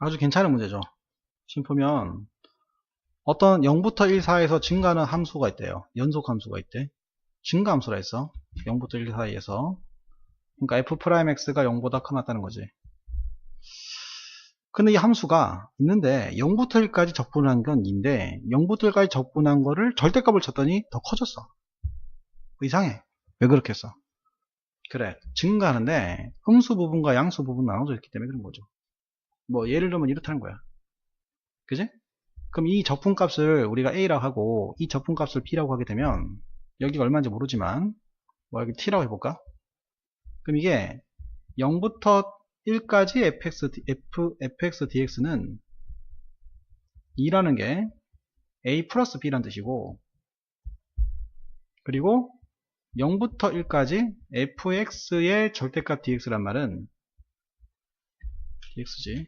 아주 괜찮은 문제죠. 보면 어떤 0부터 1 사이에서 증가하는 함수가 있대요. 연속 함수가 있대. 증가 함수라 했어. 0부터 1 사이에서. 그러니까 f'x가 0보다 커났다는 거지. 근데 이 함수가 있는데 0부터 1까지 적분한 건 2인데 0부터 1까지 적분한 거를 절대값을 쳤더니 더 커졌어. 이상해. 왜 그렇게 했어? 그래. 증가하는데 음수 부분과 양수 부분 나눠져 있기 때문에 그런 거죠. 뭐 예를 들면 이렇다는 거야. 그지? 그럼 이 적분값을 우리가 A라고 하고 이 적분값을 B라고 하게 되면 여기가 얼마인지 모르지만 뭐 여기 T라고 해볼까? 그럼 이게 0부터 1까지 fx, f, fx dx는 2라는 게 a 플러스 b란 뜻이고 그리고 0부터 1까지 fx의 절대값 dx란 말은 dx지.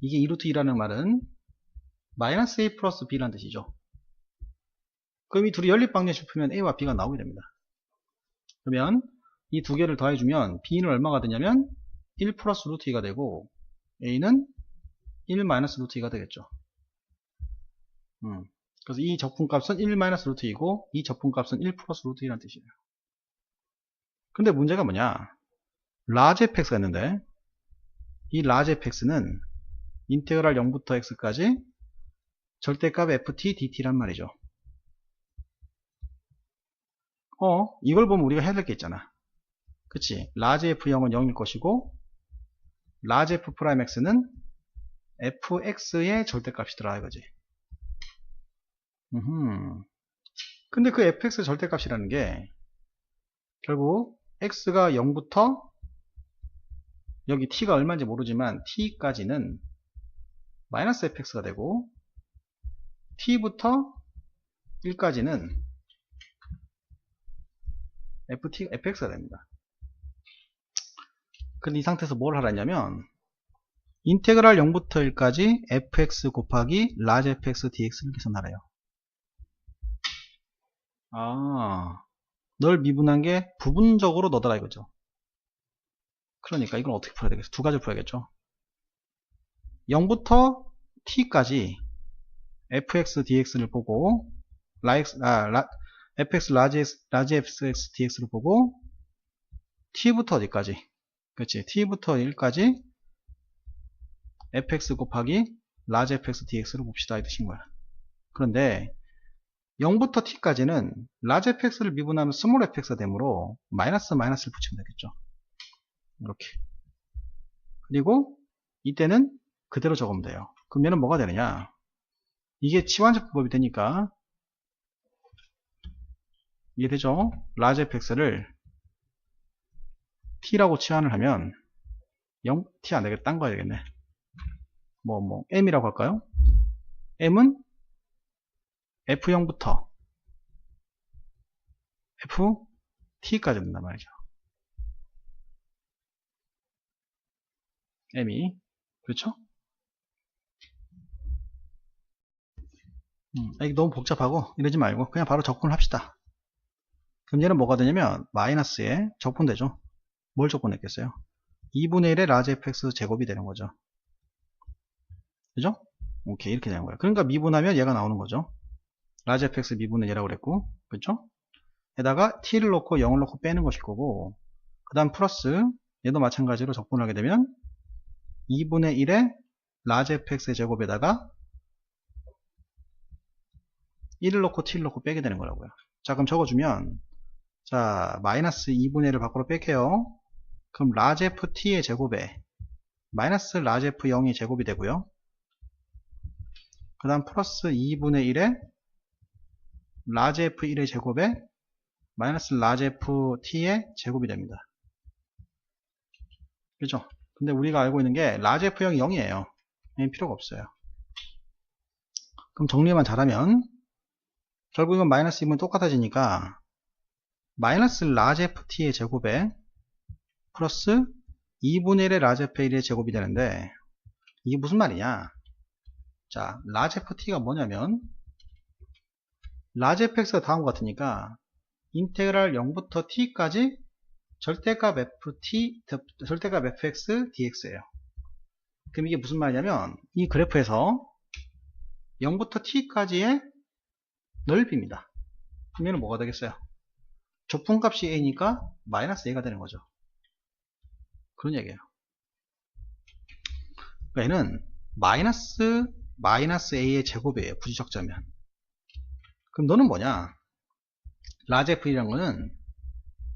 이게 2루트 2라는 말은 마이너스 a 플러스 b란 뜻이죠. 그럼 이 둘이 연립방정식 풀면 a와 b가 나오게 됩니다. 그러면 이 두 개를 더해주면 b는 얼마가 되냐면 1 플러스 루트 2가 되고 a는 1 마이너스 루트 2가 되겠죠. 음. 그래서 이 적분값은 1 마이너스 루트 2고 이 적분값은 1 플러스 루트 2라는 뜻이에요. 근데 문제가 뭐냐 fx가 있는데 이 fx는 인테그랄 0부터 x까지 절대값 ft dt란 말이죠. 어 이걸 보면 우리가 해야 될 게 있잖아. 그치? 라지 f0은 0일 것이고 라지 f 프라임 x는 fx의 절대값이더라 이거지. 음흠. 근데 그 fx 절대값이라는 게 결국 x가 0부터 여기 t가 얼마인지 모르지만 t까지는 마이너스 fx가 되고 t부터 1까지는 ft, fx가 됩니다. 근데 이 상태에서 뭘 하라냐면 인테그랄 0부터 1까지 fx 곱하기 라지 fx dx를 계산하래요. 아, 널 미분한 게 부분적으로 넣어라 이거죠. 그러니까 이건 어떻게 풀어야 되겠어? 두 가지를 풀어야겠죠. 0부터 t까지 fx dx를 보고 라익, 아, 라, fx 라지, 라지 fx dx를 보고 t부터 어디까지? 그렇지. t부터 1까지 fx 곱하기 라지 fx dx를 봅시다 이 뜻인 거야. 그런데 0부터 t까지는 라지 fx를 미분하면 스몰 fx가 되므로 마이너스 마이너스를 붙이면 되겠죠. 이렇게. 그리고 이때는 그대로 적으면 돼요. 얘는 뭐가 되느냐? 이게 치환적법이 되니까 이해되죠? 라지 fx를 t라고 치환을 하면 0, t 안되겠다. 딴거 해야겠네. 뭐, 뭐, m이라고 할까요? m은 f0부터 ft까지 된단 말이죠. M이 그렇죠? 음, 이게 너무 복잡하고 이러지 말고 그냥 바로 적분을 합시다. 그럼 얘는 뭐가 되냐면 마이너스에 적분되죠. 뭘 적분했겠어요? 2분의 1의 라지 fx 제곱이 되는 거죠. 그죠? 오케이 이렇게 되는 거예요. 그러니까 미분하면 얘가 나오는 거죠. 라지 fx 미분은 얘라고 그랬고 그렇죠? 에다가 t를 넣고 0을 넣고 빼는 것일 거고 그 다음 플러스 얘도 마찬가지로 적분을 하게 되면 2분의 1의 라지 fx의 제곱에다가 1을 넣고 t를 넣고 빼게 되는 거라고요. 자 그럼 적어주면 자 마이너스 2분의 1을 밖으로 뺄게요. 그럼 라지 ft의 제곱에 마이너스 라지 f0이 제곱이 되고요. 그 다음 플러스 2분의 1에 라지 f1의 제곱에 마이너스 라지 ft의 제곱이 됩니다. 그죠? 근데 우리가 알고 있는 게 라지 f0이 0이에요. 필요가 없어요. 그럼 정리만 잘하면 결국 이건 마이너스 2분 똑같아지니까 마이너스 라지 ft의 제곱에 플러스 2분의 1의 라지 f1의 제곱이 되는데 이게 무슨 말이냐 자 라지 ft가 뭐냐면 라지 fx가 다음과 같으니까 인테그랄 0부터 t까지 절대값 ft 절대값 fx dx예요 그럼 이게 무슨 말이냐면 이 그래프에서 0부터 t까지의 넓이입니다. 그러면 뭐가 되겠어요? 좁분값이 a니까 마이너스 a가 되는 거죠. 그런 얘기예요. 그러니까 얘는 마이너스 마이너스 a의 제곱이에요. 부지적자면. 그럼 너는 뭐냐? 라지 f이라는 거는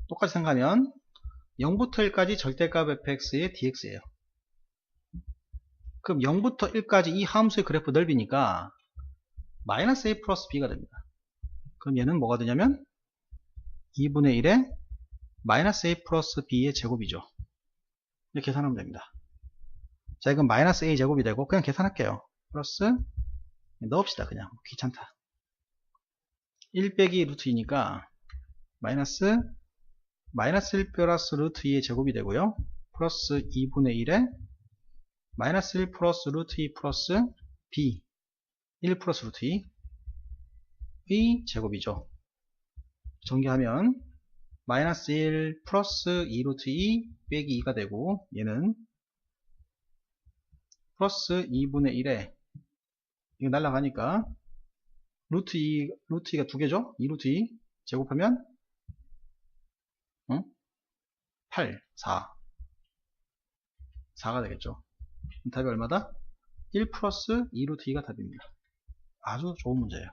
똑같이 생각하면 0부터 1까지 절대값 fx의 dx예요. 그럼 0부터 1까지 이 함수의 그래프 넓이니까 마이너스 a 플러스 b가 됩니다. 그럼 얘는 뭐가 되냐면 2분의 1에 마이너스 a 플러스 b의 제곱이죠. 이렇게 계산하면 됩니다. 자 이건 마이너스 a 제곱이 되고 그냥 계산할게요. 플러스 넣읍시다 그냥 귀찮다. 1 빼기 루트 2니까 마이너스 마이너스 1 플러스 루트 2의 제곱이 되고요. 플러스 2분의 1에 마이너스 1 플러스 루트 2 플러스 b 1 플러스 루트 2의 제곱이죠. 정리하면 마이너스 1 플러스 2 루트 2 빼기 2가 되고 얘는 플러스 2분의 1에 이거 날라가니까 루트 2 루트 2가 두 개죠? 2 루트 2 제곱하면 8 4 4가 되겠죠. 답이 얼마다? 1 플러스 2 루트 2가 답입니다. 아주 좋은 문제예요.